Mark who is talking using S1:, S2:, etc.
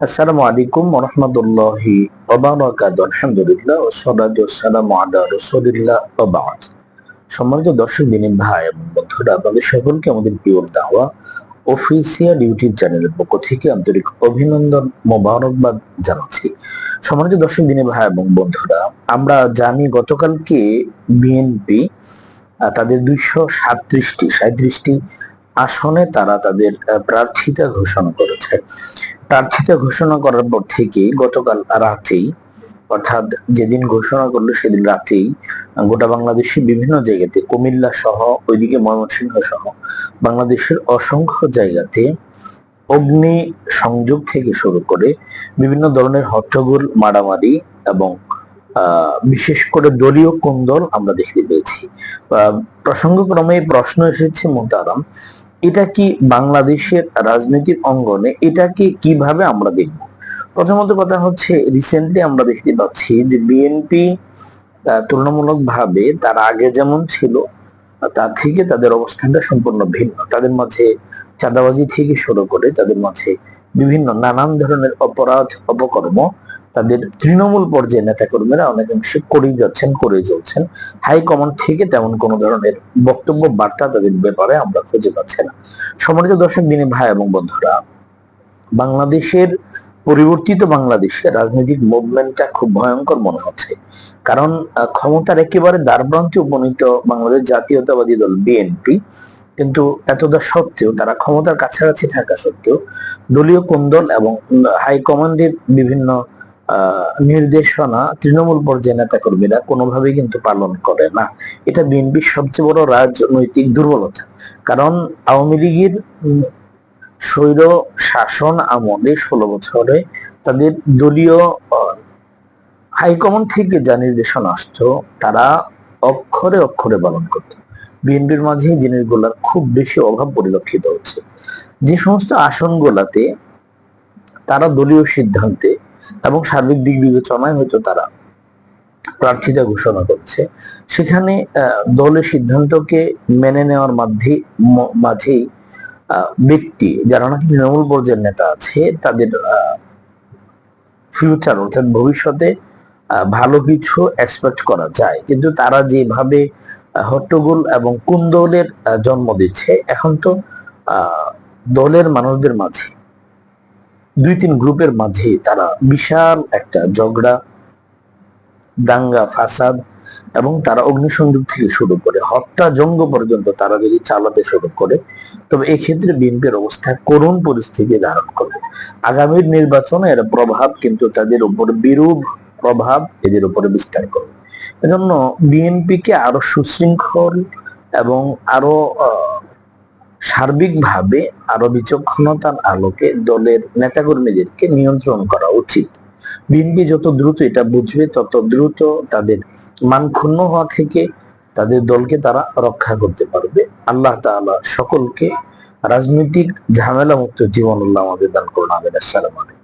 S1: আসসালামু আলাইকুম রহমতুল্লাহি আলহামদুলিল্লাহ রাসূলিল্লাহ সম্মানিত দর্শক, দিনী ভাই এবং বন্ধুরা, আপনাদের সকলকে আমাদের দাওয়া অফিসিয়াল ইউটিউব চ্যানেলের পক্ষ থেকে আন্তরিক অভিনন্দন, মোবারকবাদ জানাচ্ছি। সম্মানিত দর্শক, দিনী ভাই এবং বন্ধুরা, আমরা জানি গতকালকে বিএনপি তাদের দুইশো সাতত্রিশটি সাঁত্রিশটি আসনে তারা তাদের প্রার্থিতা ঘোষণা করেছে। প্রার্থিতা ঘোষণা করার পর থেকেই গতকাল রাতেই, অর্থাৎ যেদিন ঘোষণা করল সেদিন রাতেই, গোটা বাংলাদেশের বিভিন্ন জায়গাতে কুমিল্লা সহ, ওইদিকে ময়মনসিংহ সহ, বাংলাদেশের অসংখ্য জায়গাতে অগ্নি সংযোগ থেকে শুরু করে বিভিন্ন ধরনের হট্টগোল, মারামারি এবং বিশেষ করে দলীয় কোন্দল আমরা দেখতে পেয়েছি। প্রসঙ্গক্রমে প্রশ্ন এসেছে, মোতারাম এটা কি বাংলাদেশের রাজনৈতিক অঙ্গনে এটাকে কীভাবে আমরা দেখব? প্রথমত কথা হচ্ছে রিসেন্টলি আমরা দেখতে পাচ্ছি যে বিএনপি তুলনামূলক ভাবে তার আগে যেমন ছিল তার থেকে তাদের অবস্থানটা সম্পূর্ণ ভিন্ন। তাদের মাঝে চাঁদাবাজি থেকে শুরু করে তাদের মাঝে বিভিন্ন নানান ধরনের অপরাধ, অপকর্ম তাদের তৃণমূল পর্যায়ে নেতাকর্মীরা অনেকাংশে করেই যাচ্ছেন করে চলছেন। হাইকমান্ড থেকে তেমন কোনো ধরনের বক্তব্য, বার্তা তাদের ব্যাপারে আমরা খুঁজে পাচ্ছি না। সম্মানিত দর্শক, দিনে ভাই এবং বন্ধুরা, বাংলাদেশের, পরিবর্তিত বাংলাদেশের রাজনৈতিক মুভমেন্টটা খুব ভয়ঙ্কর মনে হচ্ছে। কারণ ক্ষমতার একেবারে দ্বারপ্রান্তে উপনীত বাংলাদেশ জাতীয়তাবাদী দল বিএনপি কিন্তু এতটা সত্ত্বেও, তারা ক্ষমতার কাছাকাছি থাকা সত্ত্বেও, দলীয় কোন্দল এবং হাইকমান্ডের বিভিন্ন নির্দেশনা তৃণমূল পর্যায়ে নেতাকর্মীরা কোনোভাবেই কিন্তু পালন করে না। এটা বিএনপির সবচেয়ে বড় রাজনৈতিক দুর্বলতা। কারণ আওয়ামী লীগের স্বৈর শাসন আমলে ষোলো বছরে তাদের দলীয় হাইকমান্ড থেকে যা নির্দেশনা আসতো, তারা অক্ষরে অক্ষরে পালন করত। বিএনপির মাঝে এই জিনিসগুলোর খুব বেশি অভাব পরিলক্ষিত হচ্ছে। যে সমস্ত আসনগুলাতে তারা দলীয় সিদ্ধান্তে এবং সার্বিক দিক বিবেচনায় হয়তো তারা প্রার্থীতা ঘোষণা করছে। সেখানে দলের সিদ্ধান্তকে মেনে নেওয়ার মাধ্যমে ম- মাঝেই ব্যক্তি যারা নাকি তৃণমূল পর্যায়ের নেতা আছে, তাদের ফিউচার অর্থাৎ ভবিষ্যতে ভালো কিছু এক্সপেক্ট করা যায়। কিন্তু তারা যেভাবে হট্টগোল এবং কুন্দলের জন্ম দিচ্ছে, এখন তো দলের মানুষদের মাঝে দুই তিন গ্রুপের মাঝে তারা বিশাল একটা ঝগড়া, দাঙ্গা, ফাসাদ এবং তারা অগ্নিসংযোগ থেকে শুরু করে হত্যা জঙ্গ পর্যন্ত তারা যদি চালাতে শুরু করে, তবে এক্ষেত্রে বিএনপির অবস্থা করুণ পরিস্থিতি ধারণ করবে। আগামীর নির্বাচনে এর প্রভাব কিন্তু তাদের উপর বিরূপ প্রভাব এদের উপরে বিস্তার করবে। এজন্য বিএনপিকে আরও সুশৃঙ্খল এবং আরও সার্বিকভাবে আরও বিচক্ষণতার আলোকে দলের নেতাকর্মীদেরকে নিয়ন্ত্রণ করা উচিত। বিএনপি যত দ্রুত এটা বুঝবে, তত দ্রুত তাদের মান ক্ষুণ্ণ হওয়া থেকে তাদের দলকে তারা রক্ষা করতে পারবে। আল্লাহ তাআলা সকলকে রাজনৈতিক ঝামেলা মুক্ত জীবন আল্লাহ আমাদের দান করুন। আমিন। আসসালামু আলাইকুম।